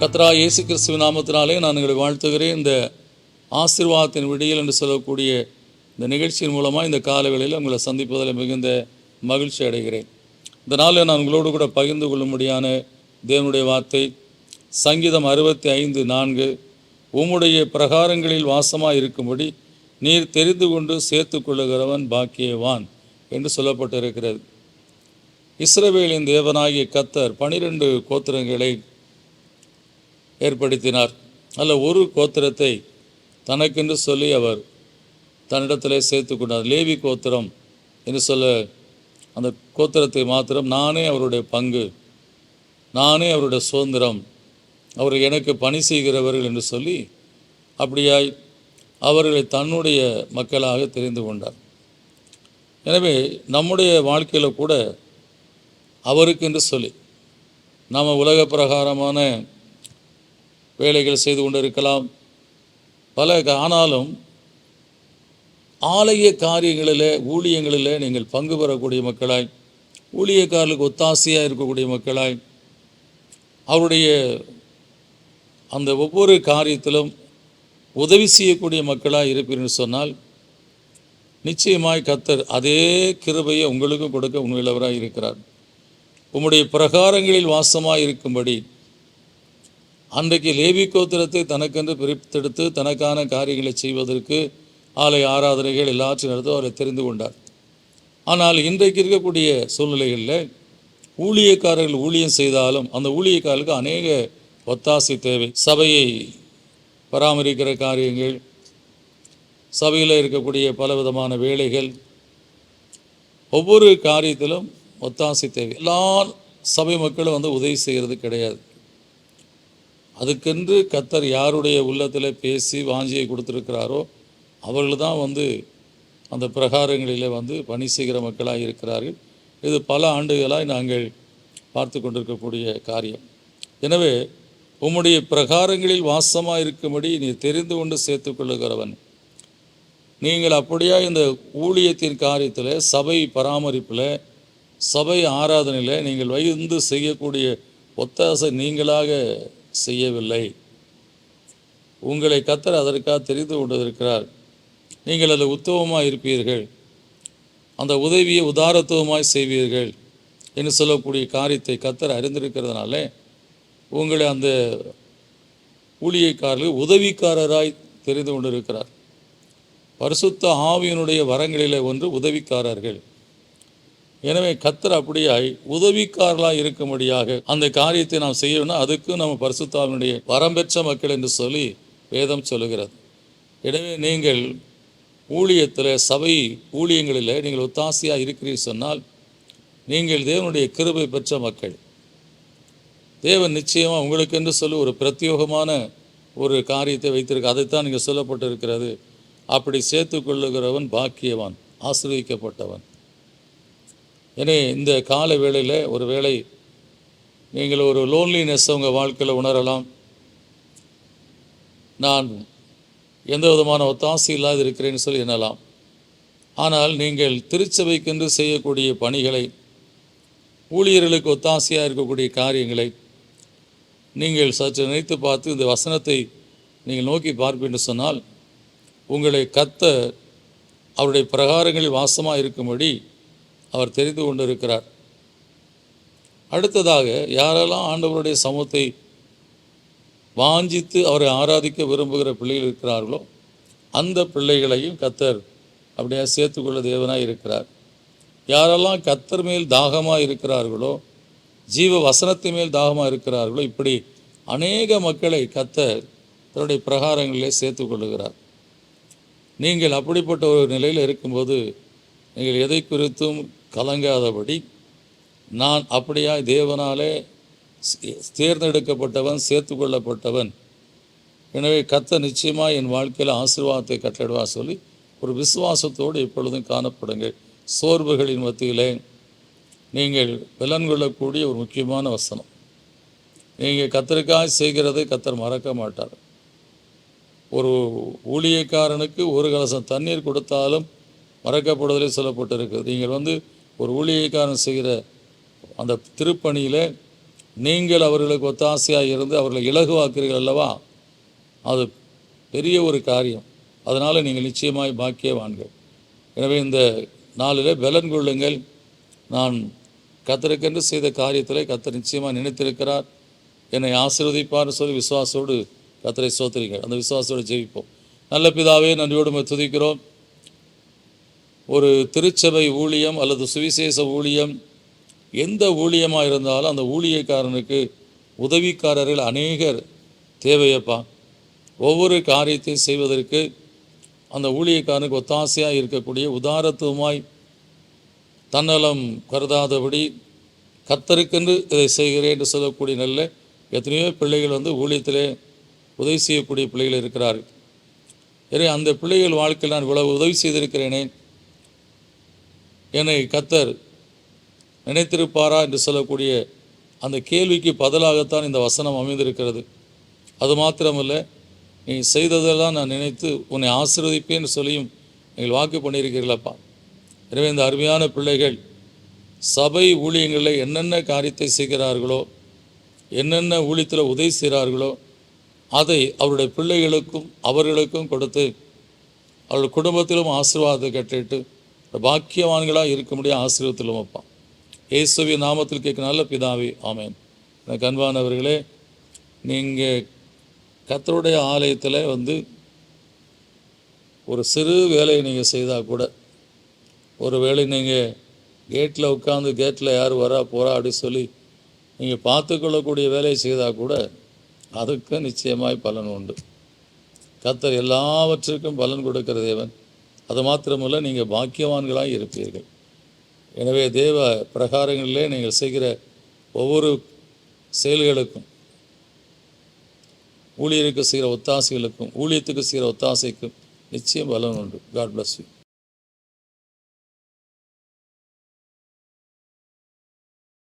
கத்ரா இயேசு கிறிஸ்துவ நாமத்தினாலே நான் உங்களை வாழ்த்துகிறேன். இந்த ஆசீர்வாதத்தின் விடியல் என்று சொல்லக்கூடிய இந்த நிகழ்ச்சியின் மூலமாக இந்த காலவேளையில் உங்களை சந்திப்பதில் மிகுந்த மகிழ்ச்சி அடைகிறேன். இந்த நாளில் நான் உங்களோடு கூட பகிர்ந்து கொள்ளும்படியான தேவனுடைய வார்த்தை சங்கீதம் அறுபத்தி ஐந்து நான்கு உம்முடைய பிரகாரங்களில் வாசமாக இருக்கும்படி நீர் தெரிந்து கொண்டு சேர்த்து கொள்ளுகிறவன் பாக்கியவான் என்று சொல்லப்பட்டிருக்கிறது. இஸ்ரவேலின் தேவனாகிய கத்தர் பனிரெண்டு கோத்திரங்களை ஏற்படுத்தினார். அல்ல ஒரு கோத்திரத்தை தனக்கென்று சொல்லி அவர் தன்னிடத்திலே சேர்த்து கொண்டார். லேவி கோத்திரம் என்று சொல்ல அந்த கோத்திரத்தை மாத்திரம் நானே அவருடைய பங்கு நானே அவருடைய சுதந்திரம் அவர் எனக்கு பணி செய்கிறவர்கள் என்று சொல்லி அப்படியாய் அவர்களை தன்னுடைய மக்களாக தெரிந்து கொண்டார். எனவே நம்முடைய வாழ்க்கையில் கூட அவருக்கென்று சொல்லி நாம் உலக பிரகாரமான வேலைகள் செய்து கொண்டிருக்கலாம். பல ஆனாலும் ஆலய காரியங்களில் ஊழியங்களில் நீங்கள் பங்கு பெறக்கூடிய மக்களாய் ஊழியக்காரர்களுக்கு ஒத்தாசையாக இருக்கக்கூடிய மக்களாய் அவருடைய அந்த ஒவ்வொரு காரியத்திலும் உதவி செய்யக்கூடிய மக்களாக இருப்பீர்கள் சொன்னால் நிச்சயமாய் கத்தர் அதே கிருபையை உங்களுக்கும் கொடுக்க உண்மையிலவராக இருக்கிறார். உம்முடைய பிரகாரங்களில் வாசமாக இருக்கும்படி அன்றைக்கு லேவி கோத்திரத்தை தனக்கென்று பிரித்தெடுத்து தனக்கான காரியங்களை செய்வதற்கு ஆலை ஆராதனைகள் எல்லாற்றையும் நடத்த அவரை தெரிந்து கொண்டார். ஆனால் இன்றைக்கு இருக்கக்கூடிய சூழ்நிலைகளில் ஊழியக்காரர்கள் ஊழியம் செய்தாலும் அந்த ஊழியக்காரர்களுக்கு அநேக ஒத்தாசை தேவை. சபையை பராமரிக்கிற காரியங்கள் சபையில் இருக்கக்கூடிய பலவிதமான வேலைகள் ஒவ்வொரு காரியத்திலும் ஒத்தாசை தேவை. எல்லா சபை மக்களும் வந்து உதவி செய்கிறது கிடையாது. அதுக்கென்று கத்தர் யாருடைய உள்ளத்தில் பேசி வாஞ்சியை கொடுத்துருக்கிறாரோ அவர்கள் தான் வந்து அந்த பிரகாரங்களில் வந்து பணி செய்கிற மக்களாக இருக்கிறார்கள். இது பல ஆண்டுகளாக நாங்கள் பார்த்து கொண்டிருக்கக்கூடிய காரியம். எனவே உம்முடைய பிரகாரங்களில் வாசமாக இருக்கும்படி நீ தெரிந்து கொண்டு சேர்த்து கொள்ளுகிறவன். நீங்கள் அப்படியா இந்த ஊழியத்தின் காரியத்தில் சபை பராமரிப்பில் சபை ஆராதனையில் நீங்கள் வைந்து செய்யக்கூடிய ஒத்தாசை நீங்களாக செய்யவில்லை. உங்களை கத்தர் அதற்காக தெரிந்து கொண்டிருக்கிறார். நீங்கள் அதில் உத்தவமாக இருப்பீர்கள். அந்த உதவியை உதாரத்துவமாய் செய்வீர்கள் என்று சொல்லக்கூடிய காரியத்தை கத்தர் அறிந்திருக்கிறதுனால உங்களை அந்த ஊழியக்காரர்கள் உதவிக்காரராய் தெரிந்து கொண்டிருக்கிறார். பரிசுத்த ஆவியினுடைய வரங்களில் ஒன்று உதவிக்காரர்கள். எனவே கத்தர் அப்படியாய் உதவிக்காரர்களாக இருக்கும்படியாக அந்த காரியத்தை நாம் செய்யணும்னா அதுக்கும் நம்ம பரிசுத்தாவினுடைய வரம்பெற்ற மக்கள் என்று சொல்லி வேதம் சொல்லுகிறது. எனவே நீங்கள் ஊழியத்தில் சபை ஊழியங்களில் நீங்கள் ஒத்தாசையாக இருக்கிறீர்கள் சொன்னால் நீங்கள் தேவனுடைய கிருபை பெற்ற மக்கள். தேவன் நிச்சயமாக உங்களுக்கென்று சொல்லி ஒரு பிரத்யோகமான ஒரு காரியத்தை வைத்திருக்க அதைத்தான் நீங்கள் சொல்லப்பட்டிருக்கிறது. அப்படி சேர்த்து கொள்ளுகிறவன் பாக்கியவான் ஆசிர்வதிக்கப்பட்டவன். எனவே இந்த கால வேளையில் ஒரு வேளை நீங்கள் ஒரு லோன்லினஸ் உங்கள் வாழ்க்கையில் உணரலாம். நான் எந்த விதமான ஒத்தாசி இல்லாது இருக்கிறேன்னு சொல்லி எண்ணலாம். ஆனால் நீங்கள் திருச்சபைக்கென்று செய்யக்கூடிய பணிகளை ஊழியர்களுக்கு ஒத்தாசையாக இருக்கக்கூடிய காரியங்களை நீங்கள் சற்று நினைத்து பார்த்து இந்த வசனத்தை நீங்கள் நோக்கி பார்ப்பீன்னு சொன்னால் உங்களை கத்த அவருடைய பிரகாரங்களில் வாசமாக இருக்கும்படி அவர் தெரிந்து கொண்டிருக்கிறார். அடுத்ததாக யாரெல்லாம் ஆண்டவருடைய சமூகத்தை வாஞ்சித்து அவரை ஆராதிக்க விரும்புகிற பிள்ளைகள் இருக்கிறார்களோ அந்த பிள்ளைகளையும் கத்தர் அப்படியே சேர்த்துக்கொள்ள தேவனாக இருக்கிறார். யாரெல்லாம் கத்தர் மேல் தாகமாக இருக்கிறார்களோ ஜீவ வசனத்தின் மேல் தாகமாக இருக்கிறார்களோ இப்படி அநேக மக்களை கத்தர் தன்னுடைய பிரகாரங்களிலே சேர்த்து கொள்ளுகிறார். நீங்கள் அப்படிப்பட்ட ஒரு நிலையில் இருக்கும்போது நீங்கள் எதை குறித்தும் கலங்காதபடி நான் அப்படியாய் தேவனாலே தேர்ந்தெடுக்கப்பட்டவன் சேர்த்து கொள்ளப்பட்டவன் எனவே கத்த நிச்சயமாக என் வாழ்க்கையில் ஆசீர்வாதத்தை கட்டளிடுவா சொல்லி ஒரு விசுவாசத்தோடு எப்பொழுதும் காணப்படுங்கள். சோர்வுகளின் மத்தியிலே நீங்கள் பலன் கொள்ளக்கூடிய ஒரு முக்கியமான வசனம். நீங்கள் கத்தருக்காய் செய்கிறதை கத்தர் மறக்க மாட்டார். ஒரு ஊழியக்காரனுக்கு ஒரு கலசம் தண்ணீர் கொடுத்தாலும் மறக்கப்படுவதிலே சொல்லப்பட்டிருக்குது நீங்கள் வந்து ஒரு ஊழியக்காரன் செய்கிற அந்த திருப்பணியில் நீங்கள் அவர்களுக்கு ஒத்தாசையாக இருந்து அவர்களை இலகுவாக்குறீர்கள் அல்லவா? அது பெரிய ஒரு காரியம். அதனால் நீங்கள் நிச்சயமாய் பாக்கியவான்கள். எனவே இந்த நாளில் பலன் கொள்ளுங்கள். நான் கத்தருக்கென்று செய்த காரியத்தில் கத்தர் நிச்சயமாக நினைத்திருக்கிறார். என்னை ஆசீர்வதிப்பார்னு சொல்லி விசுவாசோடு கத்தரை சோத்துறீங்க அந்த விசுவாசோடு ஜெயிப்போம். நல்ல பிதாவே நன்றியோடு துதிக்கிறோம். ஒரு திருச்சபை ஊழியம் அல்லது சுவிசேஷ ஊழியம் எந்த ஊழியமாக இருந்தாலும் அந்த ஊழியக்காரனுக்கு உதவிக்காரர்கள் அநேகர் தேவையப்பா. ஒவ்வொரு காரியத்தை செய்வதற்கு அந்த ஊழியக்காரனுக்கு ஒத்தாசையாக இருக்கக்கூடிய உதாரத்துவமாய் தன்னலம் கருதாதபடி கத்தருக்கென்று இதை செய்கிறேன் என்று சொல்லக்கூடிய நல்ல எத்தனையோ பிள்ளைகள் வந்து ஊழியத்திலே உதவி செய்யக்கூடிய பிள்ளைகள் இருக்கிறார்கள். எனவே அந்த பிள்ளைகள் வாழ்க்கையில் நான் இவ்வளவு உதவி செய்திருக்கிறேனே என்னை கத்தர் நினைத்திருப்பாரா என்று சொல்லக்கூடிய அந்த கேள்விக்கு பதிலாகத்தான் இந்த வசனம் அமைந்திருக்கிறது. அது மாத்திரமல்ல நீ செய்ததெல்லாம் நான் நினைத்து உன்னை ஆசீர்வதிப்பேன் சொல்லியும் நீங்கள் வாக்கு பண்ணியிருக்கிறீர்களப்பா. எனவே இந்த அருமையான பிள்ளைகள் சபை ஊழியங்களில் என்னென்ன காரியத்தை செய்கிறார்களோ என்னென்ன ஊழியத்தில் உதவி செய்கிறார்களோ அதை அவருடைய பிள்ளைகளுக்கும் அவர்களுக்கும் கொடுத்து அவருடைய குடும்பத்திலும் ஆசீர்வாதத்தை கட்டிட்டு பாக்கியவான்களாக இருக்க முடிய ஆசீர்வத்தில் அப்பா இயேசுவி நாமத்தில் கேட்க நல்ல பிதாவி ஆமேன். எனக்கு அன்பானவர்களே நீங்கள் கத்தருடைய ஆலயத்தில் வந்து ஒரு சிறு வேலையை நீங்கள் செய்தால் கூட ஒரு வேலை நீங்கள் கேட்டில் உட்காந்து கேட்டில் யார் வரா போகிறா அப்படின்னு சொல்லி நீங்கள் பார்த்துக்கொள்ளக்கூடிய வேலையை செய்தால் கூட அதுக்கு நிச்சயமாய் பலன் உண்டு. கத்தர் எல்லாவற்றிற்கும் பலன் கொடுக்கிற தேவன். அது மாத்திரமல்ல நீங்கள் பாக்கியவான்களாக இருப்பீர்கள். எனவே தேவ பிரகாரங்களிலே நீங்கள் செய்கிற ஒவ்வொரு செயல்களுக்கும் ஊழியருக்கு செய்கிற ஒத்தாசைகளுக்கும் ஊழியத்துக்கு செய்கிற ஒத்தாசைக்கும் நிச்சயம் பலன் உண்டு. God bless you